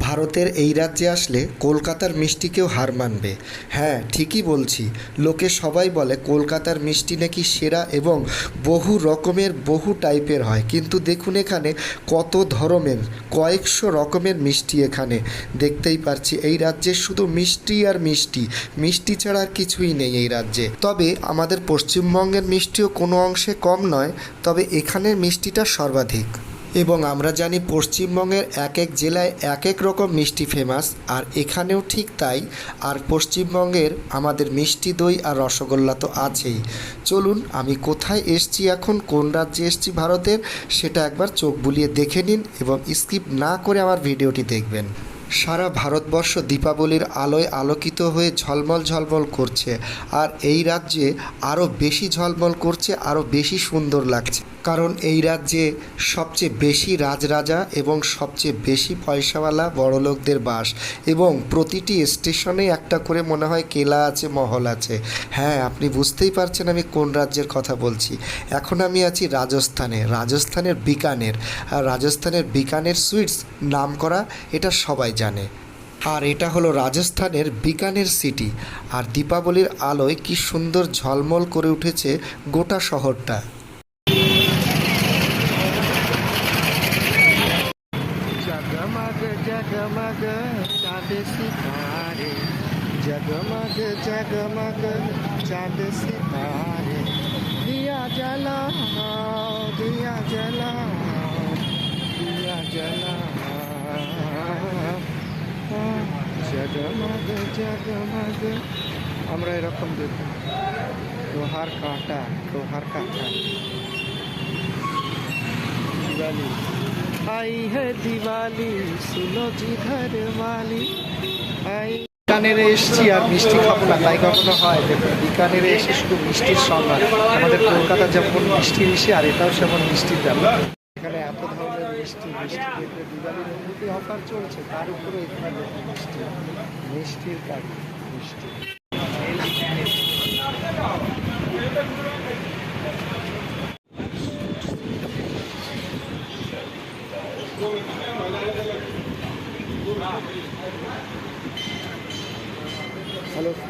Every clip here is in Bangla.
ভারতের এই রাজ্যে আসলে কলকাতার মিষ্টিকেও হার মানবে। হ্যাঁ ঠিকই বলছি। লোকে সবাই বলে কলকাতার মিষ্টি নাকি সেরা এবং বহু রকমের, বহু টাইপের হয়। কিন্তু দেখুন এখানে কত ধরনের, কয়েকশো রকমের মিষ্টি এখানে। দেখতেই পারছি এই রাজ্যে শুধু মিষ্টি আর মিষ্টি। মিষ্টি ছাড়া আর কিছুই নেই এই রাজ্যে। তবে আমাদের পশ্চিমবঙ্গের মিষ্টিও কোনো অংশে কম নয়, তবে এখানের মিষ্টিটা সর্বাধিক। এবং আমরা জানি পশ্চিমবঙ্গের এক এক জেলায় এক এক রকম মিষ্টি ফেমাস আর এখানেও ঠিক তাই। আর পশ্চিমবঙ্গের আমাদের মিষ্টি দই আর রসগোল্লা তো আছেই। চলুন, আমি কোথায় এসছি এখন, কোন রাজ্যে এসছি ভারতের, সেটা একবার চোখ বুলিয়ে দেখে নিন এবং স্কিপ না করে আমার ভিডিওটি দেখবেন। সারা ভারতবর্ষ দীপাবলির আলোয় আলোকিত হয়ে ঝলমল ঝলমল করছে, আর এই রাজ্যে আরও বেশি ঝলমল করছে আরও বেশি সুন্দর লাগছে। কারণ এই রাজ্যে সবচেয়ে বেশি রাজরাজা এবং সবচেয়ে বেশি পয়সাওয়ালা বড়লোকদের বাস। এবং প্রতিটি স্টেশনে একটা করে মনে হয় কেলা আছে, মহল আছে। হ্যাঁ আপনি বুঝতেই পারছেন আমি কোন রাজ্যের কথা বলছি। এখন আমি আছি রাজস্থানে, রাজস্থানের বিকানের। আর রাজস্থানের বিকানের সুইটস নাম করা এটা সবাই জানে। আর এটা হলো রাজস্থানের বিকানের সিটি। আর দীপাবলির আলোয় কি সুন্দর ঝলমল করে উঠেছে গোটা শহরটা। जगमग चांद सितारे जगमग जगमग चांद सितारे दिया जलाओ दिया जलाओ दिया जलाओ जगमग जगमग আমরা এরকম দেখুন লোহার কাঁটা লোহার কাঁটা দিওয়ালি आई है दिवाली सुनो जी घर वाली आई বিকানেরে এসছি আর মিষ্টি খাবো না তাই কখনো হয় দেখুন বিকানেরে এসে শুধু মিষ্টির সম্মান আমাদের কলকাতা যেমন মিষ্টি মিশে আর এটাও সেমন মিষ্টির দাম এখানে এত ধরনের মিষ্টি মিষ্টি দেখলে দিওয়ালির মধ্যে অফার চলছে তার উপরে এখানে দেখুন মিষ্টি মিষ্টির কাজ মিষ্টি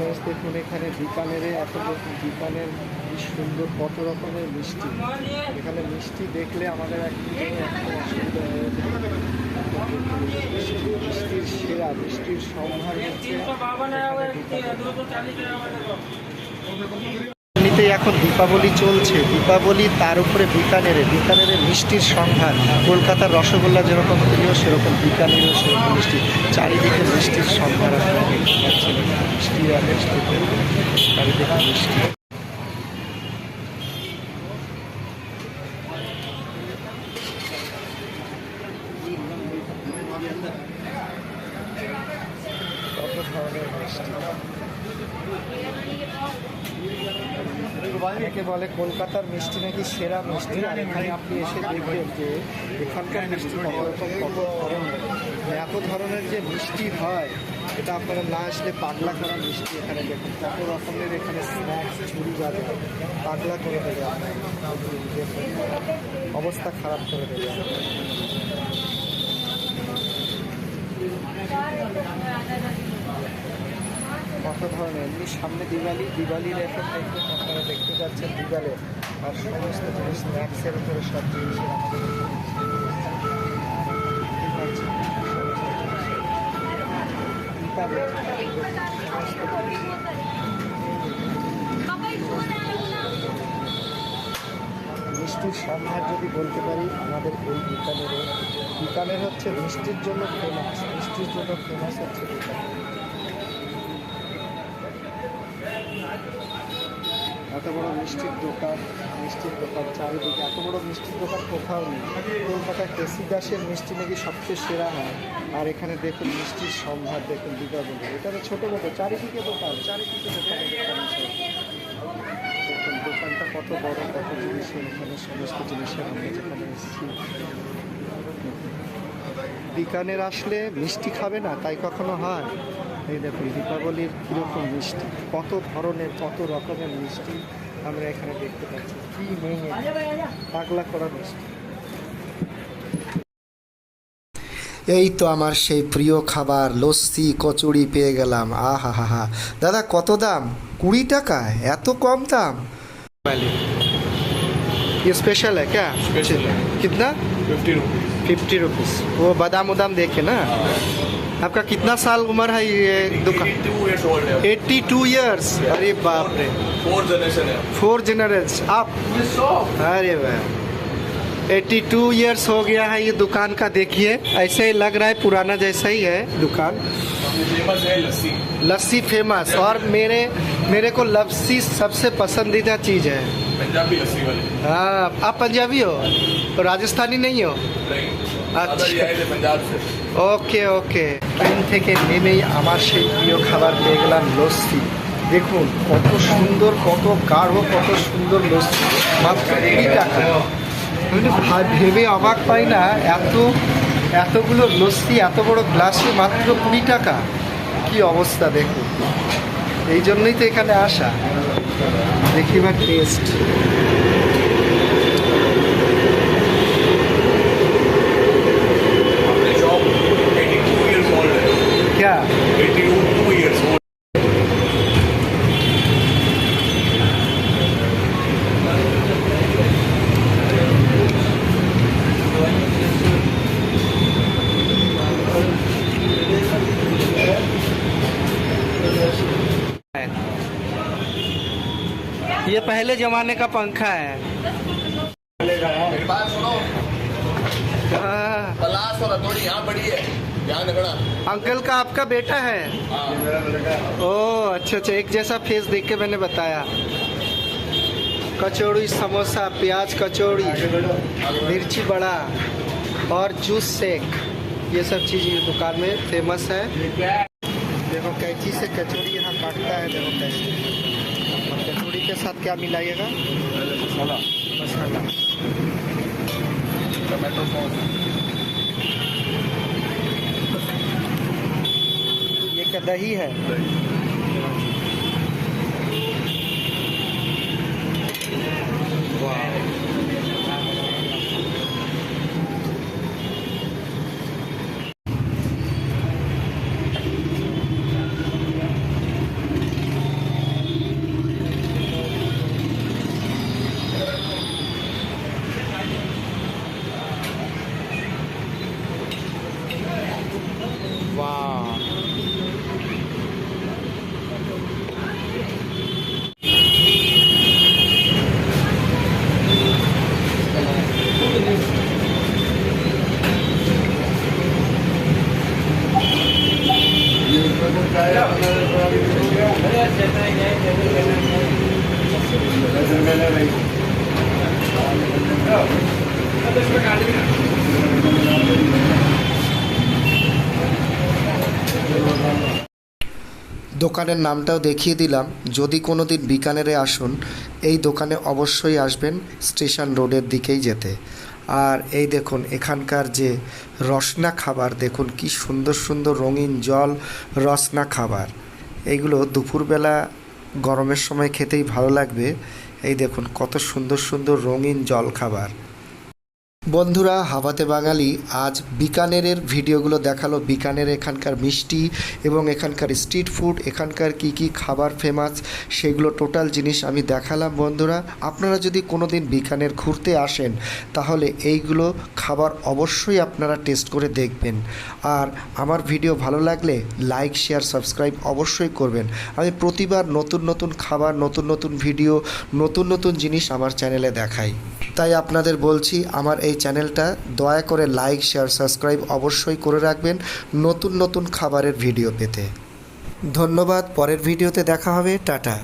ফ্রেন্ডস দেখুন এখানে বিকানেরে এত বিকানের সুন্দর, কত রকমের মিষ্টি। এখানে মিষ্টি দেখলে আমাদের একদম অসুবিধা হয়ে মিষ্টির সেরা, মিষ্টির সম্ভার হচ্ছে এমনিতেই এখন দীপাবলি চলছে। দীপাবলি তার উপরে বিকানেরে বিকানেরে মিষ্টির সম্ভার কলকাতার রসগোল্লা যেরকম প্রিয়, সেরকম বিকানেরও সেরকম মিষ্টি। চারিদিকে মিষ্টির পাচ্ছেন মিষ্টি আর চারিদিকে মিষ্টি? একে বলে কলকাতার মিষ্টি নাকি সেরা মিষ্টি? আর এখানে আপনি এসে দেখবেন যে এখানকার মিষ্টি কত রকম কত ধরনের এত ধরনের যে মিষ্টি হয়, এটা আপনারা না আসলে পাগলা করা মিষ্টি এখানে দেখুন। কত রকমের এখানে স্ন্যাক্স ঝুড়ি বাজে পাগলা করে দেবে অবস্থা খারাপ করে দেবে আপনাকে। কত ধরনের? এমনি সামনে দিওয়ালি, দিওয়ালির এফেক্ট দেখবেন আপনারা দেখতে যাচ্ছেন দিওয়ালে। আর সমস্ত জিনিস স্ন্যাক্সের উপরে সব দেখতে জিনিস। মিষ্টির সম্ভার যদি বলতে পারি, আমাদের এই বিকানেরে বিকানের হচ্ছে মিষ্টির জন্য ফেমাস মিষ্টির জন্য ফেমাস হচ্ছে বিকানের এত বড় মিষ্টির দোকান মিষ্টির দোকান চারিদিকে, এত বড় মিষ্টির দোকান কোথাও নেই। কলকাতায় কেসি দাসের মিষ্টি নাকি সবচেয়ে সেরা হয়? আর এখানে দেখুন মিষ্টির সম্ভার, দেখুন দীপাবলি এটা তো ছোটো মতো চারিদিকে দোকান, চারিদিকে দোকানে। দেখুন, দোকানটা কত বড়, কত জিনিসের এখানে সমস্ত জিনিসের আমরা যেখানে এসেছি। বিকানের আসলে মিষ্টি খাবে না, তাই কখনো হয়? এই দেখুন দীপাবলির কীরকম মিষ্টি কত ধরনের কত রকমের মিষ্টি আমরা এখানে দেখতে পাচ্ছি কি নেই পাগলা করা মিষ্টি এই তো আমার সেই প্রিয় খাবার লস্যি কচুরি পেয়ে গেলাম আহা হা হা দাদা কত দাম কুড়ি টাকা এত কম দাম वाली ये स्पेशल है क्या स्पेशल है कितना फिफ्टी रुपीज़ फिफ्टी रुपीज़ वो बादाम उदाम देखे ना आपका कितना साल उम्र है ये दुकान? एट्टी टू ईयर्स अरे बाप रे। फोर जनरेशन है फोर जनरेशन आप? अरे वाह। एट्टी टू ईयर्स हो गया है ये दुकान का देखिए। ऐसे ही लग रहा है पुराना जैसा ही है दुकान। फ़ेमस है लस्सी लस्सी फ़ेमस और मेरे मेरे को लस्सी सबसे पसंदीदा चीज़ है। पंजाबी लस्सी वाले। हाँ आप पंजाबी हो? राजस्थानी नहीं हो? अच्छा। पंजाब से। ওকে ওকে। ট্রেন থেকে নেমেই আমার সেই প্রিয় খাবার পেয়ে গেলাম লস্যি। দেখুন, কত সুন্দর, কত গাঢ়, কত সুন্দর লস্যি। মাত্র কুড়ি টাকা। ভেবে অবাক পাই না, এত, এতগুলো লস্যি, এত বড় গ্লাসে মাত্র কুড়ি টাকা। কি অবস্থা, দেখুন। এই জন্যই তো এখানে আসা। দেখি এবার টেস্ট पहले जमाने का पंखा है। हाँ, अंकल का आपका बेटा है? ओ अच्छा अच्छा एक जैसा फेस देख के मैंने बताया। कचौड़ी समोसा प्याज कचौड़ी मिर्ची बड़ा और जूस शेक ये सब चीज़ ये दुकान में फ़ेमस है। देखो कैंची से कचौड़ी यहाँ काटता है देखो कैसे। कचौड़ी के साथ क्या मिलाइएगा? मसाला। मसाला। Tomato sauce. ये क्या दही है? वाह দোকানের নামটাও দেখিয়ে দিলাম। যদি কোনো দিন বিকানেরে আসুন, এই দোকানে অবশ্যই আসবেন স্টেশন রোডের দিকেই যেতে। আর এই দেখুন, এখানকার যে রসনা খাবার, দেখুন কি সুন্দর সুন্দর রঙিন জল রসনা খাবার। এইগুলো দুপুরবেলা গরমের সময় খেতেই ভালো লাগবে। এই দেখুন, কত সুন্দর সুন্দর রঙিন জল খাবার। বন্ধুরা হাবাতে বাঙালি, আজ বিকানেরের ভিডিওগুলো দেখাল। বিকানের এখানকার মিষ্টি এবং এখানকার স্ট্রিট ফুড, এখানকার কি কি খাবার ফেমাস, সেগুলো টোটাল জিনিস আমি দেখালাম বন্ধুরা। আপনারা যদি কোনো দিন বিকানের ঘুরতে আসেন, তাহলে এইগুলো খাবার অবশ্যই আপনারা টেস্ট করে দেখবেন। আর আমার ভিডিও ভালো লাগলে লাইক, শেয়ার, সাবস্ক্রাইব অবশ্যই করবেন। আমি প্রতিবার নতুন নতুন খাবার, নতুন নতুন ভিডিও, নতুন নতুন জিনিস আমার চ্যানেলে দেখাই। তাই আপনাদের বলছি, আমার এই চ্যানেলটা দয়া করে লাইক, শেয়ার, সাবস্ক্রাইব অবশ্যই করে রাখবেন নতুন নতুন খাবারের ভিডিও পেতে। ধন্যবাদ, পরের ভিডিওতে দেখা হবে, টাটা।